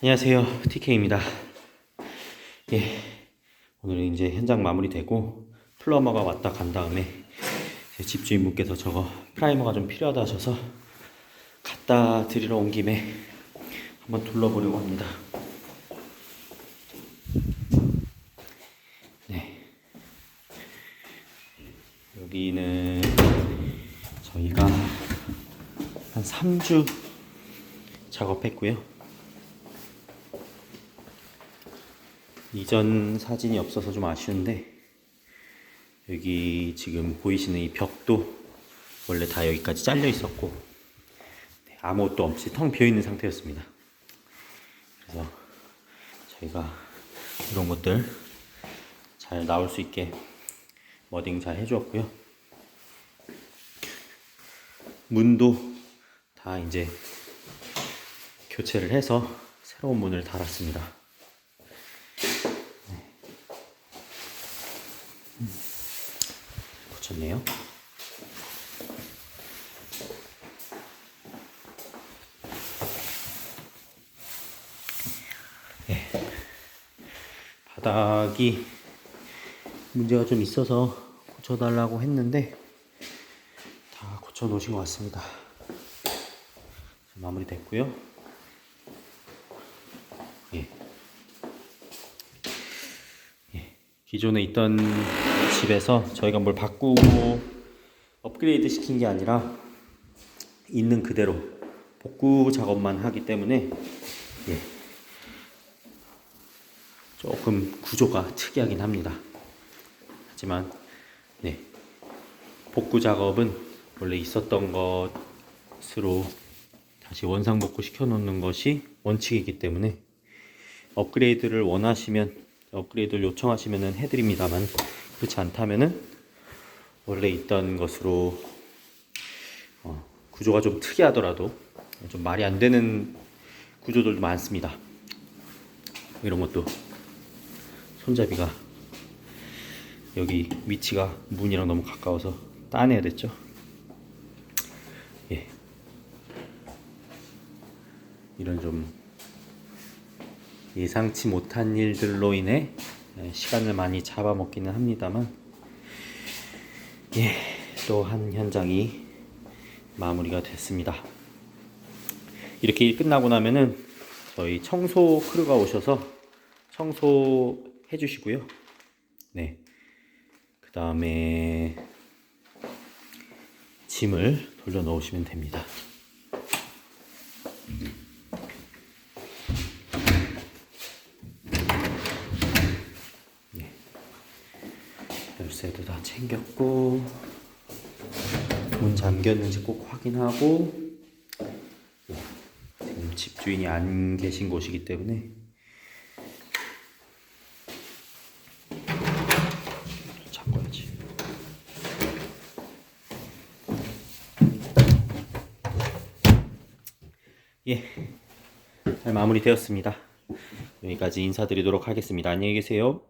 안녕하세요. TK입니다. 예. 오늘은 이제 현장 마무리되고 플러머가 왔다 간 다음에 제 집주인분께서 저거 프라이머가 좀 필요하다 하셔서 갖다 드리러 온 김에 한번 둘러보려고 합니다. 네. 여기는 저희가 한 3주 작업했고요. 이전 사진이 없어서 좀 아쉬운데 여기 지금 보이시는 이 벽도 원래 다 여기까지 잘려 있었고 네, 아무것도 없이 텅 비어 있는 상태였습니다. 그래서 저희가 이런 것들 잘 나올 수 있게 머딩 잘 해주었고요. 문도 다 이제 교체를 해서 새로운 문을 달았습니다. 네. 음, 붙였네요. 네. 바닥이 문제가 좀 있어서 고쳐달라고 했는데 다 고쳐 놓으신 것 같습니다. 마무리 됐고요. 예. 예. 기존에 있던 집에서 저희가 뭘 바꾸고 업그레이드 시킨 게 아니라 있는 그대로 복구 작업만 하기 때문에 예. 조금 구조가 특이하긴 합니다. 하지만 네. 복구 작업은 원래 있었던 것으로 다시 원상 복구 시켜 놓는 것이 원칙이기 때문에 업그레이드를 원하시면 업그레이드를 요청하시면 해드립니다만 그렇지 않다면은 원래 있던 것으로 어, 구조가 좀 특이하더라도 좀 말이 안 되는 구조들도 많습니다. 이런 것도 손잡이가 여기 위치가 문이랑 너무 가까워서 따내야 됐죠. 예. 이런 좀 예상치 못한 일들로 인해 예, 시간을 많이 잡아먹기는 합니다만 예, 또 한 현장이 마무리가 됐습니다. 이렇게 일 끝나고 나면은 저희 청소 크루가 오셔서 청소 해 주시고요. 네. 그 다음에 짐을 돌려 넣으시면 됩니다. 열쇠도 다 챙겼고 문 잠겼는지 꼭 확인하고 네, 지금 집주인이 안 계신 곳이기 때문에 잠궈야지 예, 잘 마무리되었습니다. 여기까지 인사드리도록 하겠습니다. 안녕히 계세요.